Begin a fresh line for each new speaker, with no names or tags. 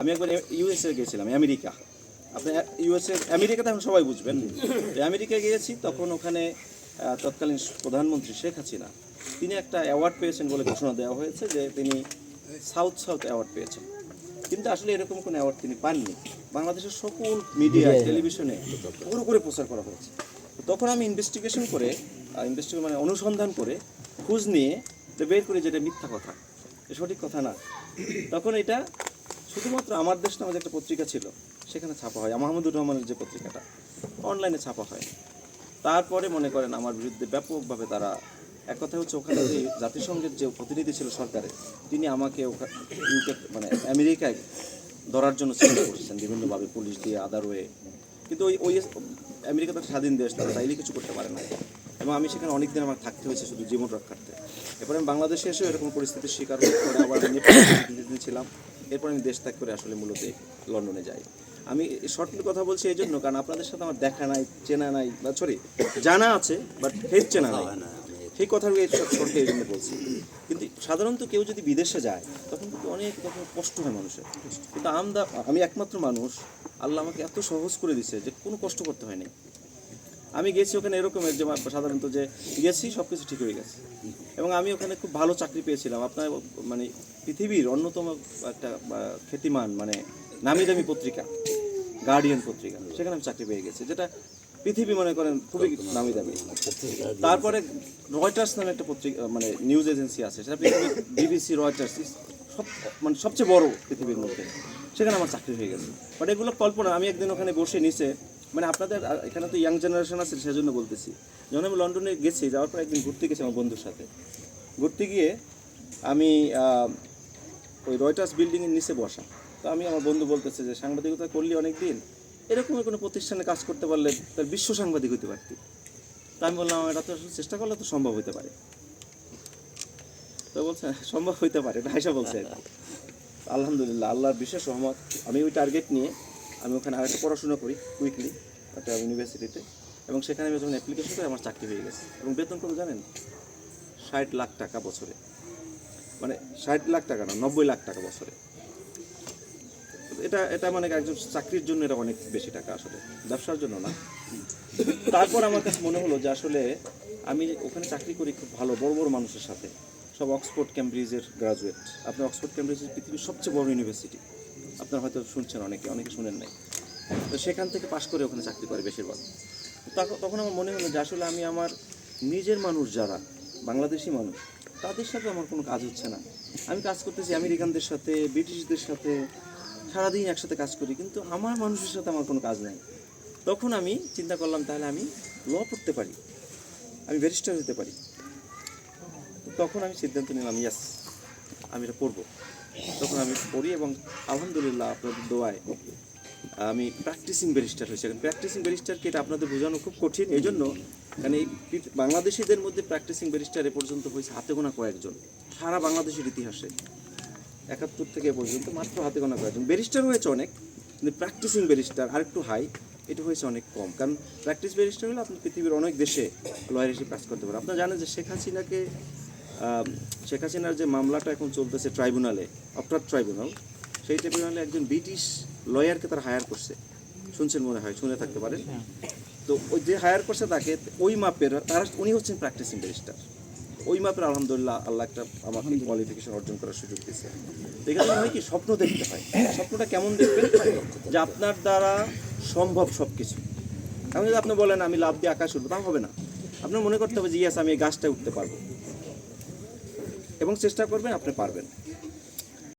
আমি একবার ইউএসএ গেছিলাম আমেরিকা। আপনি ইউএসএ আমেরিকাতে এখন সবাই বুঝবেন। আমেরিকায় গিয়েছি তখন ওখানে তৎকালীন প্রধানমন্ত্রী শেখ হাসিনা তিনি একটা অ্যাওয়ার্ড পেয়েছেন বলে ঘোষণা দেওয়া হয়েছে যে তিনি সাউথ সাউথ অ্যাওয়ার্ড পেয়েছেন। কিন্তু আসলে এরকম কোনো অ্যাওয়ার্ড তিনি পাননি। বাংলাদেশের সকল মিডিয়া টেলিভিশনে পুরো করে প্রচার করা হয়েছে। তখন আমি ইনভেস্টিগেশন করে ইনভেস্টিগেশন মানে অনুসন্ধান করে খোঁজ নিয়ে বের করি যেটা মিথ্যা কথা এটা সঠিক কথা না। তখন এটা শুধুমাত্র আমার দেশ নামে একটা পত্রিকা ছিল, সেখানে ছাপা হয়। মাহমুদুর রহমানের যে পত্রিকাটা অনলাইনে ছাপা হয়। তারপরে মনে করেন আমার বিরুদ্ধে ব্যাপকভাবে তারা, এক কথা হচ্ছে ওখানে যে জাতিসংঘের যে প্রতিনিধি ছিল সরকারের তিনি আমাকে ওখা- ইউকে মানে আমেরিকায় ধরার জন্য চেষ্টা করছেন, বিভিন্নভাবে পুলিশ দিয়ে আদার ওয়ে কিন্তু ওই ওই আমেরিকা তো স্বাধীন দেশ, তারা চাইলে কিছু করতে পারে না। এবং আমি সেখানে অনেক দিন আমার থাকতে হয়েছে শুধু জীবন রক্ষার্থে। এরপরে আমি বাংলাদেশে এসেও এরকম পরিস্থিতির শিকার হয়ে পরে আবার ছিলাম এরপর আমি দেশ ত্যাগ করে আসলে মূলত লন্ডনে যাই। আমি শর্টলি কথা বলছি এই জন্য কারণ আপনাদের সাথে আমার দেখা নাই চেনা নাই বা সরি জানা আছে বাট ফেস চেনা নাই। সেই কথাগুলো এই শর্টে এই জন্য বলছি। কিন্তু সাধারণত কেউ যদি বিদেশে যায় তখন কিন্তু অনেক তখন কষ্ট হয় মানুষের। কিন্তু আমদা আমি একমাত্র মানুষ আল্লাহ আমাকে এত সহজ করে দিছে যে কোনো কষ্ট করতে হয়নি আমি গেছি ওখানে এরকমের যে সাধারণত যে গেছি সব কিছু ঠিক হয়ে গেছে। এবং আমি ওখানে খুব ভালো চাকরি পেয়েছিলাম। আপনার মানে পৃথিবীর অন্যতম একটা খ্যাতিমান মানে নামি দামি পত্রিকা গার্ডিয়ান পত্রিকা, সেখানে আমি চাকরি পেয়ে গেছি, যেটা পৃথিবী মনে করেন খুবই নামি দামি তারপরে রয়টার্স নামে একটা পত্রিকা মানে নিউজ এজেন্সি আছে, সেটা পৃথিবীর বিবিসি রয়টার্স সব মানে সবচেয়ে বড় পৃথিবীর মধ্যে, সেখানে আমার চাকরি হয়ে গেছে। বাট এগুলো কল্পনা, আমি একদিন ওখানে বসে নিচে মানে আপনাদের এখানে তো ইয়াং জেনারেশন আছে, সেজন্য বলতেছি। যখন আমি লন্ডনে গেছি, যাওয়ার পর একদিন ঘুরতে গেছি আমার বন্ধুর সাথে। ঘুরতে গিয়ে আমি ওই রয়টার্স বিল্ডিংয়ের নিচে বসা। তো আমি আমার বন্ধু বলতেছে যে, সাংবাদিকতা করলি অনেক দিন এরকম কোনো প্রতিষ্ঠানে কাজ করতে পারলে তার বিশ্ব সাংবাদিক হতে পারতি। তা আমি বললাম, এটা তো চেষ্টা করলে তো সম্ভব হতে পারে। তো বলছে, সম্ভব হইতে পারে। এটা হাইসা বলছে আলহামদুলিল্লাহ, আল্লাহর বিশেষ রহমত, আমি ওই টার্গেট নিয়ে আমি ওখানে আরেকটা পড়াশোনা করি কুইকলি একটা ইউনিভার্সিটিতে এবং সেখানে আমি যখন অ্যাপ্লিকেশন করি আমার চাকরি হয়ে গেছে। এবং বেতন কত জানেন? ষাট লাখ টাকা বছরে। মানে ষাট লাখ টাকা না, নব্বই লাখ টাকা বছরে। এটা এটা মানে একজন চাকরির জন্য এটা অনেক বেশি টাকা আসলে। ব্যবসার জন্য না। তারপর আমার কাছে মনে হলো যে আসলে আমি ওখানে চাকরি করি খুব ভালো, বড় বড় মানুষের সাথে। সব অক্সফোর্ড, ক্যামব্রিজের গ্রাজুয়েট আপনার অক্সফোর্ড, ক্যামব্রিজের পৃথিবীর সবচেয়ে বড় ইউনিভার্সিটি আপনারা হয়তো শুনছেন অনেকে অনেকে শুনেন নাই। তো সেখান থেকে পাশ করে ওখানে চাকরি করে বেশিরভাগ। তখন আমার মনে হলো যে আসলে আমি আমার নিজের মানুষ যারা, বাংলাদেশি মানুষ, তাদের সাথে আমার কোনো কাজ হচ্ছে না। আমি কাজ করতেছি আমেরিকানদের সাথে, ব্রিটিশদের সাথে, সারাদিন একসাথে কাজ করি, কিন্তু আমার মানুষের সাথে আমার কোনো কাজ নাই। তখন আমি চিন্তা করলাম, তাহলে আমি ল পড়তে পারি। আমি ব্যারিস্টার হতে পারি। তখন আমি সিদ্ধান্ত নিলাম, ইয়াস, আমি এটা পড়ব। তখন আমি পড়ি এবং আলহামদুলিল্লাহ আপনাদের দোয়ায় আমি প্র্যাকটিসিং ব্যারিস্টার হয়েছি। এখন প্র্যাকটিসিং ব্যারিস্টারকে এটা আপনাদের বোঝানো খুব কঠিন। এই জন্য কারণ এই বাংলাদেশিদের মধ্যে প্র্যাকটিসিং ব্যারিস্টার এ পর্যন্ত হয়েছে হাতে গোনা কয়েকজন। সারা বাংলাদেশের ইতিহাসে। একাত্তর থেকে পর্যন্ত মাত্র হাতে গোনা কয়েকজন। ব্যারিস্টার হয়েছে অনেক, কিন্তু প্র্যাকটিসিং ব্যারিস্টার আরেকটু হাই এটা হয়েছে অনেক কম। কারণ প্র্যাকটিস ব্যারিস্টার হলে আপনি পৃথিবীর অনেক দেশে লয়ার হিসেবে কাজ করতে পারেন আপনারা জানেন যে শেখ হাসিনাকে শেখ হাসিনার যে মামলাটা এখন চলতেছে ট্রাইব্যুনালে অপরাধ ট্রাইব্যুনাল সেই ট্রাইব্যুনালে একজন ব্রিটিশ লয়ারকে তারা হায়ার করছে। শুনছেন মনে হয় শুনে থাকতে পারেন। তো ওই যে হায়ার করছে তাকে ওই মাপের তারা উনি হচ্ছেন প্র্যাকটিসিং ব্যারিস্টার ওই মাপের আলহামদুলিল্লাহ আল্লাহ একটা আমাকে কোয়ালিফিকেশন অর্জন করার সুযোগ দিয়েছে। এখানে হয় কি স্বপ্ন দেখতে হয়। স্বপ্নটা কেমন দেখবেন? যে আপনার দ্বারা সম্ভব সব কিছু এখন যদি আপনি বলেন আমি লাভ দিয়ে আকাশ উঠবো তা হবে না। আপনার মনে করতে হবে যে ইয়াস আমি এই গাছটায় উঠতে পারব। এবং চেষ্টা করবেন আপনি পারবেন।